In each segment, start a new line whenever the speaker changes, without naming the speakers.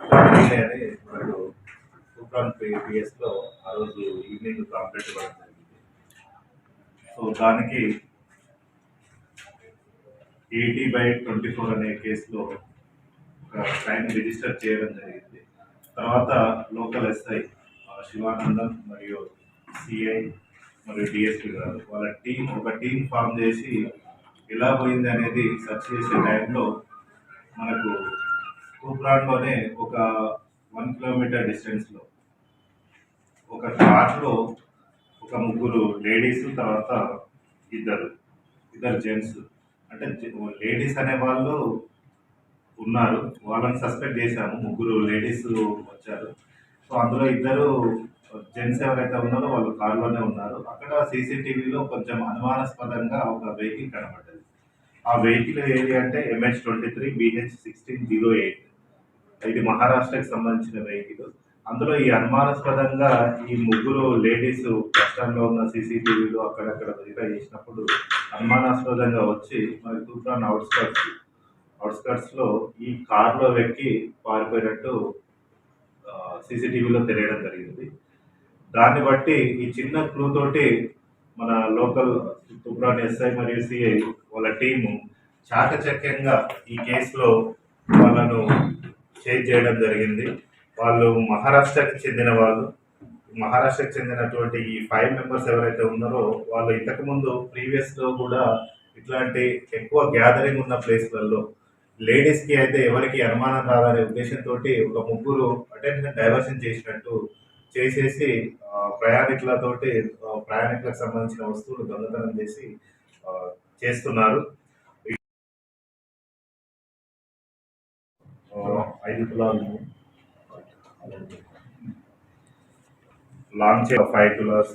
అని మనకు సూప్రాన్ పిఎస్లో ఆ రోజు ఈవినింగ్ కంప్లీట్ ఇవ్వడం జరిగింది. సో దానికి ఎయిటీ బై ట్వంటీ ఫోర్ అనే కేసులో ఒక క్రైమ్ రిజిస్టర్ చేయడం జరిగింది. తర్వాత లోకల్ ఎస్ఐ శివానందం మరియు సిఐ మరియు డిఎస్పీ గారు వాళ్ళ టీం ఒక టీం ఫామ్ చేసి ఎలా పోయింది అనేది సెర్చ్ చేసే టైంలో మనకు తూప్రాన్లోనే ఒక వన్ కిలోమీటర్ డిస్టెన్స్లో ఒక కార్లో ఒక ముగ్గురు లేడీస్ తర్వాత ఇద్దరు ఇద్దరు జెంట్స్. అంటే లేడీస్ అనే వాళ్ళు ఉన్నారు. వాళ్ళని సస్పెక్ట్ చేశాము. ముగ్గురు లేడీస్ వచ్చారు. సో అందులో ఇద్దరు జెంట్స్ ఎవరైతే ఉన్నారో వాళ్ళు కారులోనే ఉన్నారు. అక్కడ సీసీటీవీలో కొంచెం అనుమానాస్పదంగా ఒక వెహికల్ కనబడ్డది. ఆ వెహికల్ ఏది అంటే MH twenty three BH sixteen zero eight. ఇది మహారాష్ట్రకి సంబంధించిన వెహికల్. అందులో ఈ అనుమానాస్పదంగా ఈ ముగ్గురు లేడీస్ కష్టంలో ఉన్న సీసీటీవీలో అక్కడక్కడ వెరిఫై చేసినప్పుడు అనుమానాస్పదంగా వచ్చి మరి తూప్రాన్ అవుట్స్కట్స్ అవుట్స్కట్స్లో ఈ కార్లో వెక్కి పారిపోయినట్టు సీసీటీవీలో తెలియడం జరిగింది. దాన్ని బట్టి ఈ చిన్న క్లూ తోటి మన లోకల్ తుబ్రాన్ ఎస్ఐ మరియు సిఐ వాళ్ళ టీము చాకచక్యంగా ఈ కేసులో వాళ్ళను షేర్ చేయడం జరిగింది. వాళ్ళు మహారాష్ట్రకి చెందిన వాళ్ళు. మహారాష్ట్రకి చెందినటువంటి ఈ ఫైవ్ మెంబర్స్ ఎవరైతే ఉన్నారో వాళ్ళు ఇంతకుముందు ప్రీవియస్లో కూడా ఇట్లాంటి ఎక్కువ గ్యాదరింగ్ ఉన్న ప్లేస్లలో లేడీస్కి అయితే ఎవరికి అనుమానం రాదనే ఉద్దేశంతో ఒక ముగ్గురు అటెన్షన్ డైవర్షన్ చేసినట్టు చేసేసి ప్రయాణికులతోటి ప్రయాణికులకు సంబంధించిన వస్తువులు దొంగతనం చేసి చేస్తున్నారు. ఐదు తులాలు లాంగ్ చైన్ ఫైవ్ తులాస్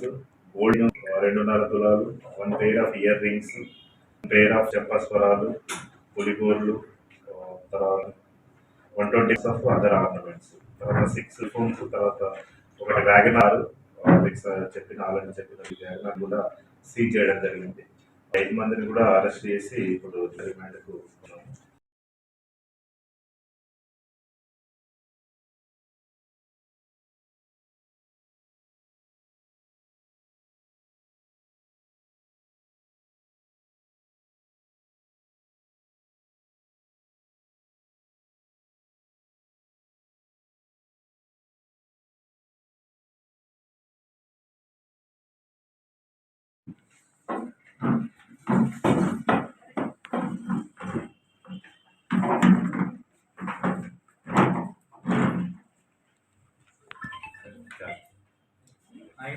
గోల్డ్ రెండున్నర తులాలు one pair of earrings pair of చెప్పస్వరాలు పులిగోర్లు తర్వాత one twenty of other ornaments తర్వాత సిక్స్ ఫోన్స్ తర్వాత ఒకటి వ్యాగన్ వ్యాగనార్ చెప్పిన ఆల్రెడీ చెప్పిన వ్యాగన్ ఆర్ కూడా సీజ్ చేయడం జరిగింది. ఐదు మందిని కూడా అరెస్ట్ చేసి ఇప్పుడు రిమాండ్కు 还有